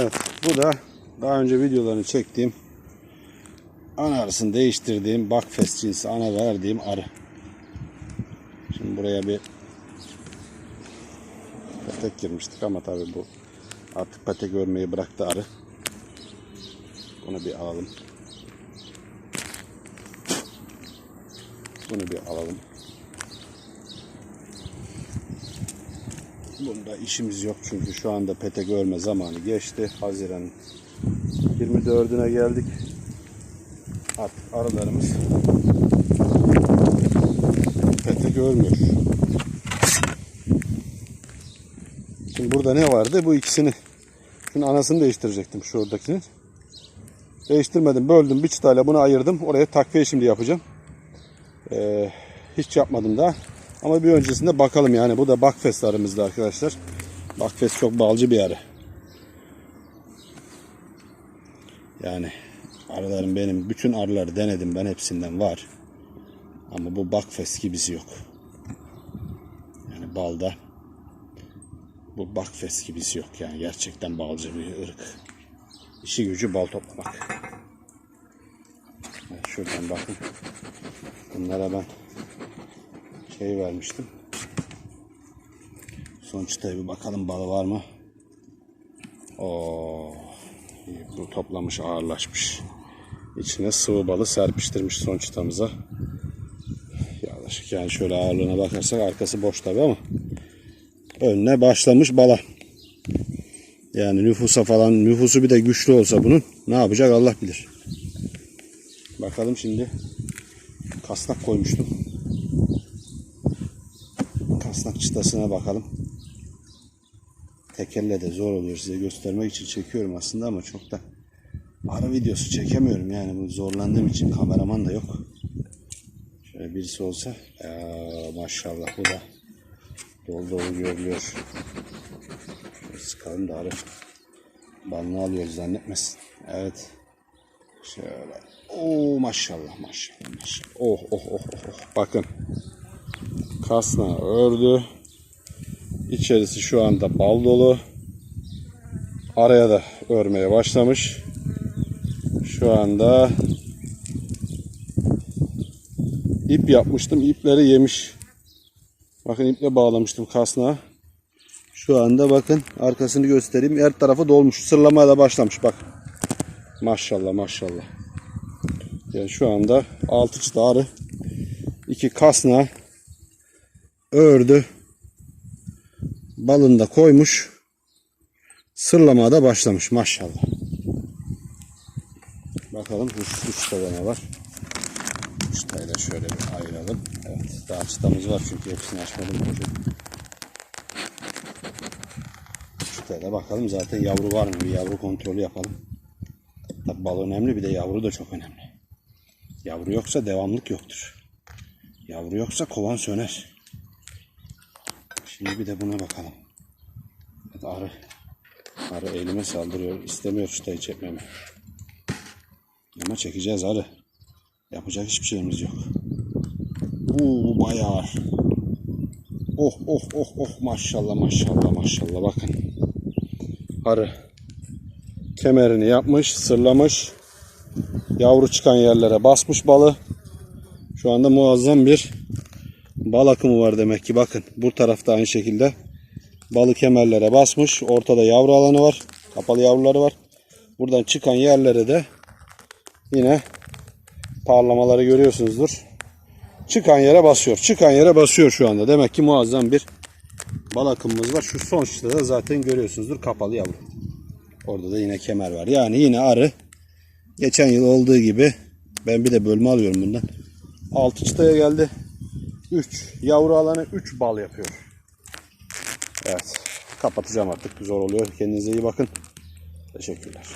Evet bu da daha önce videolarını çektiğim ana arısını değiştirdiğim Bakfest cinsi ana verdiğim arı. Şimdi buraya bir petek girmiştik ama tabii bu artık petek örmeyi bıraktı arı. Bunu bir alalım. Bunu bir alalım. Bunda işimiz yok çünkü şu anda petek örme zamanı geçti. Haziran 24'üne geldik. Artık arılarımız petek örmüyor. Şimdi burada ne vardı? Bu ikisini. Şunun anasını değiştirecektim şuradakinin. Değiştirmedim. Böldüm. Bir çıtayla bunu ayırdım. Oraya takviye şimdi yapacağım. Ee, hiç yapmadım daha. Ama bir öncesinde bakalım yani. Bu da Bakfest arımızda arkadaşlar. Bakfest çok balcı bir arı. Yani arılarım benim bütün arıları denedim ben hepsinden var. Ama bu Bakfest gibisi yok. Yani balda bu Bakfest gibisi yok yani gerçekten balcı bir ırk. İşi gücü bal toplamak. Evet, şuradan bakın. Bunlara ben şey vermiştim. Son çıtaya bir bakalım balı var mı? Oo, bu toplamış ağırlaşmış. İçine sıvı balı serpiştirmiş son çıtamıza. Yaklaşık yani şöyle ağırlığına bakarsak arkası boş tabi ama önüne başlamış bala. Yani nüfusa falan nüfusu bir de güçlü olsa bunun ne yapacak Allah bilir. Bakalım şimdi kasnak koymuştum. Çıtasına bakalım. Tekelle de zor oluyor size göstermek için çekiyorum aslında ama çok da ara videosu çekemiyorum yani bu zorlandığım için kameraman da yok. Şöyle birisi olsa ya maşallah bu da dolu dolu görülüyor. Şöyle sıkalım da arı balını alıyoruz zannetmesin. Evet. Şöyle. Oo maşallah maşallah maşallah. Oh oh oh oh. oh. Bakın. Kasna ördü. İçerisi şu anda bal dolu. Araya da örmeye başlamış. Şu anda ip yapmıştım. İpleri yemiş. Bakın iple bağlamıştım kasnağa. Şu anda bakın arkasını göstereyim. Her tarafı dolmuş. Sırlamaya da başlamış bak. Maşallah maşallah. Yani şu anda altı çıta arı. iki kasna ördü. Balını da koymuş. Sırlamaya da başlamış maşallah. Bakalım üç, üç çıtada ne var. Üç çıtayı da şöyle bir ayıralım. Evet daha çıtamız var çünkü hepsini açmadım. Poşet. Çıtaya bakalım zaten yavru var mı? Bir yavru kontrolü yapalım. Tabi bal önemli bir de yavru da çok önemli. Yavru yoksa devamlık yoktur. Yavru yoksa kovan söner. Şimdi bir de buna bakalım. Arı. Arı elime saldırıyor. İstemiyor çıtayı çekmemi. Ama çekeceğiz arı. Yapacak hiçbir şeyimiz yok. Uuu bayağı. Oh oh oh oh maşallah maşallah maşallah bakın. Arı kemerini yapmış, sırlamış. Yavru çıkan yerlere basmış balı. Şu anda muazzam bir bal akımı var demek ki. Bakın bu tarafta aynı şekilde balı kemerlere basmış. Ortada yavru alanı var. Kapalı yavruları var. Buradan çıkan yerlere de yine parlamaları görüyorsunuzdur. Çıkan yere basıyor. Çıkan yere basıyor şu anda. Demek ki muazzam bir bal akımımız var. Şu son çıtada zaten görüyorsunuzdur. Kapalı yavru. Orada da yine kemer var. Yani yine arı geçen yıl olduğu gibi ben bir de bölme alıyorum bundan. 6 çıtaya geldi. 3 yavru alanı 3 bal yapıyor. Evet. Kapatacağım artık. Zor oluyor. Kendinize iyi bakın. Teşekkürler.